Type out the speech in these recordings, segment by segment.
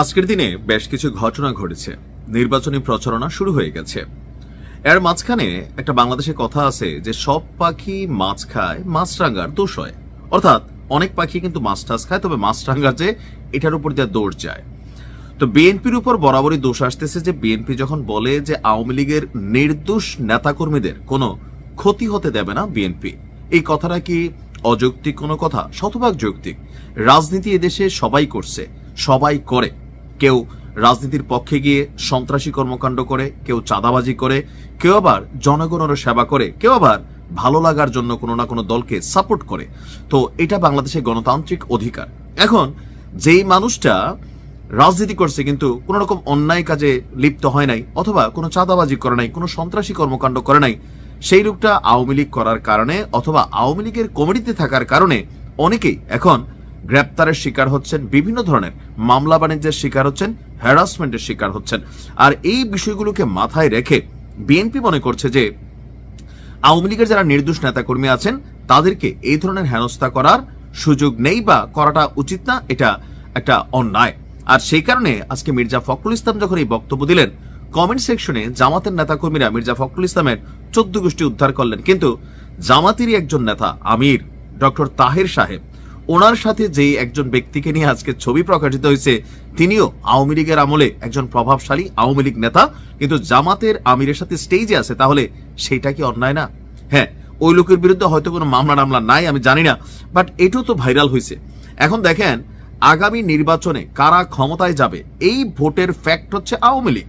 আজকের দিনে বেশ কিছু ঘটনা ঘটেছে। নির্বাচনী প্রচারণা শুরু হয়ে গেছে। এর মাঝখানে একটা বাংলাদেশে কথা আছে যে সব পাখি মাছ খায় মাছরাঙ্গার দোষ হয়। অর্থাৎ অনেক পাখি কিন্তু মাছ টাছ খায়, তবে মাছরাঙ্গার যে এটার উপর দিয়ে দৌড় যায়। তো বিএনপির উপর বরাবরই দোষ আসতেছে যে বিএনপি যখন বলে যে আওয়ামী লীগের নির্দোষ নেতাকর্মীদের কোনো ক্ষতি হতে দেবে না বিএনপি, এই কথাটা কি অযৌক্তিক কোনো কথা? শতভাগ যৌক্তিক। রাজনীতি এদেশে সবাই করছে, সবাই করে। কেউ রাজনীতির পক্ষে গিয়ে সন্ত্রাসী কর্মকাণ্ড করে, কেউ চাঁদাবাজি করে, কেউ আবার জনগণেরও সেবা করে, কেউ আবার ভালো লাগার জন্য কোনো না কোনো দলকে সাপোর্ট করে। তো এটা বাংলাদেশের গণতান্ত্রিক অধিকার। এখন যেই মানুষটা রাজনীতি করছে কিন্তু কোন রকম অন্যায় কাজে লিপ্ত হয় নাই, অথবা কোনো চাঁদাবাজি করে নাই, কোনো সন্ত্রাসী কর্মকাণ্ড করে নাই, সেই লোকটা আওয়ামী লীগ করার কারণে অথবা আওয়ামী লীগের কমিটিতে থাকার কারণে অনেকেই এখন গ্রেপ্তারের শিকার হচ্ছেন বিভিন্ন ধরনের মামলা বাণিজ্যের শিকার হচ্ছেন হ্যারাসমেন্টের শিকার হচ্ছেন। আর এই বিষয়গুলোকে মাথায় রেখে বিএনপি মনে করছে যে আওয়ামী লীগের যারা নির্দোষ নেতাকর্মী আছেন, তাদেরকে এই ধরনের হেনস্থা করার সুযোগ নেই বা করাটা উচিত না, এটা একটা অন্যায়। আর সেই কারণে আজকে মির্জা ফখরুল ইসলাম যখন এই বক্তব্য দিলেন কমেন্ট সেকশনে জামাতের নেতাকর্মীরা মির্জা ফখরুল ইসলামের চোদ্দ গোষ্ঠী উদ্ধার করলেন। কিন্তু জামাতেরই একজন নেতা আমির, ডক্টর তাহের সাহেব ওনার সাথে যে একজন ব্যক্তিকে নিয়ে আজকে ছবি প্রকাশিত হয়েছে, তিনিও আওয়ামী লীগের আমলে একজন প্রভাবশালী আওয়ামী লীগ নেতা। কিন্তু জামাতের আমিরের সাথে স্টেজে আছে, তাহলে সেটা কি অন্যায় না? হ্যাঁ ওই লোকের বিরুদ্ধে হয়তো কোনো মামলা টামলা নাই, আমি জানি না। বাট এটাও তো ভাইরাল হয়েছে। এখন দেখেন, আগামী নির্বাচনে কারা ক্ষমতায় যাবে, এই ভোটের ফ্যাক্ট হচ্ছে আওয়ামী লীগ।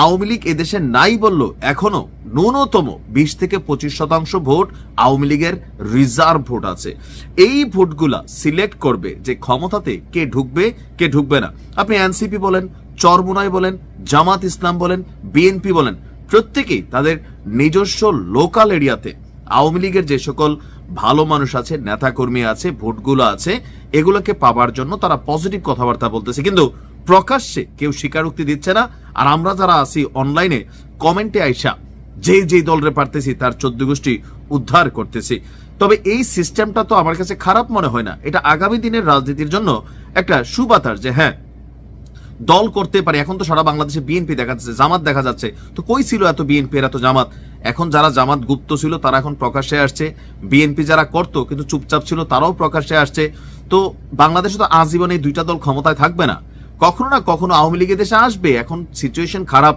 আওয়ামী লীগ এদেশে নাই বলল এখনও ন্যূনতম বিশ থেকে পঁচিশ শতাংশ ভোট আওয়ামী লীগের রিজার্ভ ভোট আছে। এই ভোটগুলা সিলেক্ট করবে যে ক্ষমতাতে কে ঢুকবে কে ঢুকবে না। আপনি এনসিপি বলেন, চরমুনাই বলেন, জামাত ইসলাম বলেন, বিএনপি বলেন, প্রত্যেকেই তাদের নিজস্ব লোকাল এরিয়াতে আওয়ামী লীগের যে সকল ভালো মানুষ আছে, নেতাকর্মী আছে, ভোটগুলো আছে, এগুলোকে পাবার জন্য তারা পজিটিভ কথাবার্তা বলতেছে। কিন্তু প্রকাশ্যে কেউ স্বীকারোক্তি দিচ্ছে না। আর আমরা যারা আছি অনলাইনে কমেন্টে আইসা যে যে দলরে পারতেছি, তার চোদ্দ গোষ্ঠী উদ্ধার করতেছি। তবে এই সিস্টেমটা তো আমার কাছে খারাপ মনে হয় না। এটা আগামী দিনের রাজনীতির জন্য একটা সুবাতার যে হ্যাঁ দল করতে পারে। এখন তো সারা বাংলাদেশে বিএনপি দেখা যাচ্ছে, জামাত দেখা যাচ্ছে। তো কই ছিল এত বিএনপি এত জামাত? এখন যারা জামাত গুপ্ত ছিল, তারা এখন প্রকাশ্যে আসছে। বিএনপি যারা করতো, কিন্তু চুপচাপ ছিল, তারাও প্রকাশ্যে আসছে। তো বাংলাদেশে তো আজীবন দুইটা দল ক্ষমতায় থাকবে না। কখনো না কখনো আওয়ামী লীগের দেশে আসবে। এখন সিচুয়েশন খারাপ।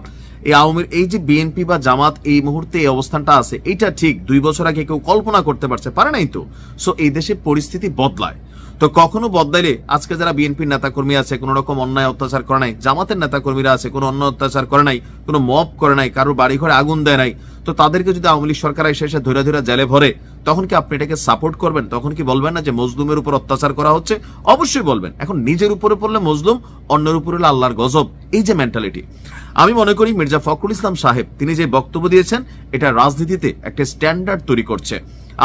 এই আওয়ামী, এই যে বিএনপি বা জামাত এই মুহূর্তে এই অবস্থানটা আছে এটা ঠিক। দুই বছর আগে কেউ কল্পনা করতে পারছে, পারে নাই তো? সো এই দেশে পরিস্থিতি বদলায়। তো কখনো বদলাইলে আজকে যারা বিএনপির নেতাকর্মী আছে, কোনো রকম অন্যায় অত্যাচার করে নাই, জামাতের নেতাকর্মীরা আছে, কোনো অন্য অত্যাচার করে নাই, কোনো মব করে নাই, কারোর বাড়ি ঘরে আগুন দেয় নাই, তো তাদেরকে যদি আওয়ামী লীগ সরকার এসে এসে ধরে ধরে জেলে ভরে, তখন কি আপনি এটাকে সাপোর্ট করবেন? তখন কি বলবেন না যে মজলুমের উপর অত্যাচার করা হচ্ছে? অবশ্যই বলবেন। এখন নিজের উপরে পড়লে মজলুম, অন্যের উপরে হলে আল্লাহর গজব। এই যে মেন্টালিটি আমি মনে করি মির্জা ফখরুল ইসলাম সাহেব, তিনি যে বক্তব্য দিয়েছেন, এটা রাজনীতিতে একটা স্ট্যান্ডার্ড তৈরি করছে।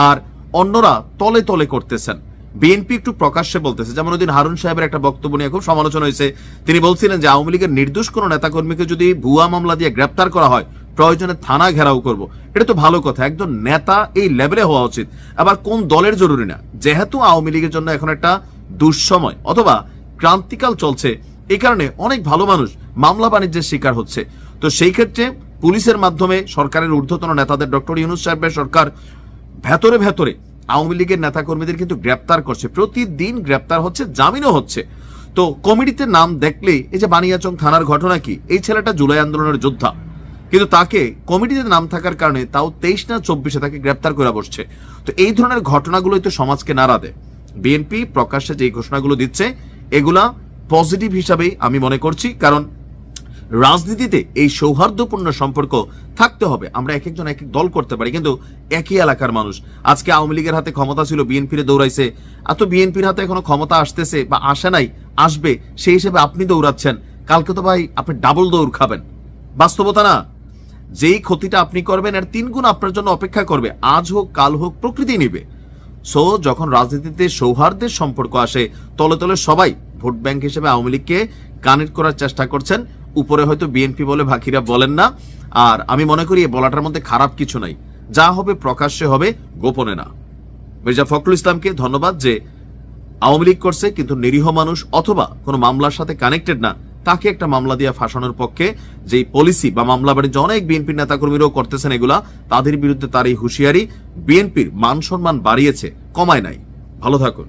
আর অন্যরা তলে তলে করতেছেন। বিএনপি একটু প্রকাশ্যে বলতেছে। যেমন ওইদিন হারুন সাহেবের একটা বক্তব্য নিয়ে খুব সমালোচনা হয়েছে। তিনি বলছিলেন যে আওয়ামী লীগের নির্দোষ কোনো নেতাকর্মীকে যদি ভুয়া মামলা দিয়ে গ্রেপ্তার করা হয়, প্রয়োজনে থানা ঘেরাও করব। এটা তো ভালো কথা। একজন নেতা এই লেভেলে হওয়া উচিত। আবার কোন দলের জরুরি না? যেহেতু আওয়ামী লীগের জন্য এখন একটা দুঃসময়, অথবা ক্রান্তিকাল চলছে, এই কারণে অনেক ভালো মানুষ মামলা বাণিজ্যের শিকার হচ্ছে। তো সেই ক্ষেত্রে পুলিশের মাধ্যমে সরকারের ঊর্ধ্বতন নেতাদের, ডক্টর ইউনুস সাহেবের সরকার ভেতরে ভেতরে আওয়ামী লীগের নেতাকর্মীদের কিন্তু গ্রেপ্তার করছে। প্রতিদিন গ্রেপ্তার হচ্ছে, জামিনও হচ্ছে। তো কমিটিতে নাম দেখলেই, এই যে বানিয়াচং থানার ঘটনা কি? এই ছেলেটা জুলাই আন্দোলনের যোদ্ধা। কিন্তু তাকে কমিটিতে নাম থাকার কারণে তাও তেইশ না চব্বিশে তাকে গ্রেপ্তার করে বসছে। তো এই ধরনের ঘটনাগুলোই তো সমাজকে নাড়া দেয়। বিএনপি প্রকাশ্যে যে ঘোষণাগুলো দিচ্ছে, এগুলা পজিটিভ হিসাবেই আমি মনে করছি। কারণ রাজনীতিতে এই সৌহার্দ্যপূর্ণ সম্পর্ক থাকতে হবে। আমরা এক একজন এক এক দল করতে পারি, কিন্তু একই এলাকার মানুষ। আজকে আওয়ামী লীগের হাতে ক্ষমতা ছিল বিএনপির দৌড়াইছে। এত বিএনপির হাতে এখনও ক্ষমতা আসতেছে বা আসে নাই, আসবে, সেই হিসেবে আপনি দৌড়াচ্ছেন। কালকে তো ভাই আপনি ডাবল দৌড় খাবেন। বাস্তবতা না। যেই ক্ষতিটা আপনি করবেন আর তিন গুণ আপনার জন্য অপেক্ষা করবে। আজ হোক, কাল হোক, প্রকৃতি নিবে। সো, যখন রাজনীতিতে সৌহার্দ্যের সম্পর্ক আসে, তলে তলে সবাই ভোট ব্যাংক হিসেবে আওয়ামী লীগকে কানেক্ট করার চেষ্টা করছেন। উপরে হয়তো বিএনপি বলে বাকিরা বলেন না। আর আমি মনে করি এই বলাটার মধ্যে খারাপ কিছু নাই। যা হবে প্রকাশ্যে হবে, গোপনে না। মির্জা ফখরুল ইসলামকে ধন্যবাদ যে আওয়ামী লীগ করছে, কিন্তু নিরীহ মানুষ অথবা কোনো মামলার সাথে কানেক্টেড না, তাকে একটা মামলা দিয়ে ফাঁসানোর পক্ষে যেই পলিসি বা মামলা বাণিজ্য অনেক বিএনপির নেতাকর্মীরাও করতেছেন এগুলা, তাদের বিরুদ্ধে তার এই হুঁশিয়ারি বিএনপির মান সম্মান বাড়িয়েছে, কমায় নাই। ভালো থাকুন।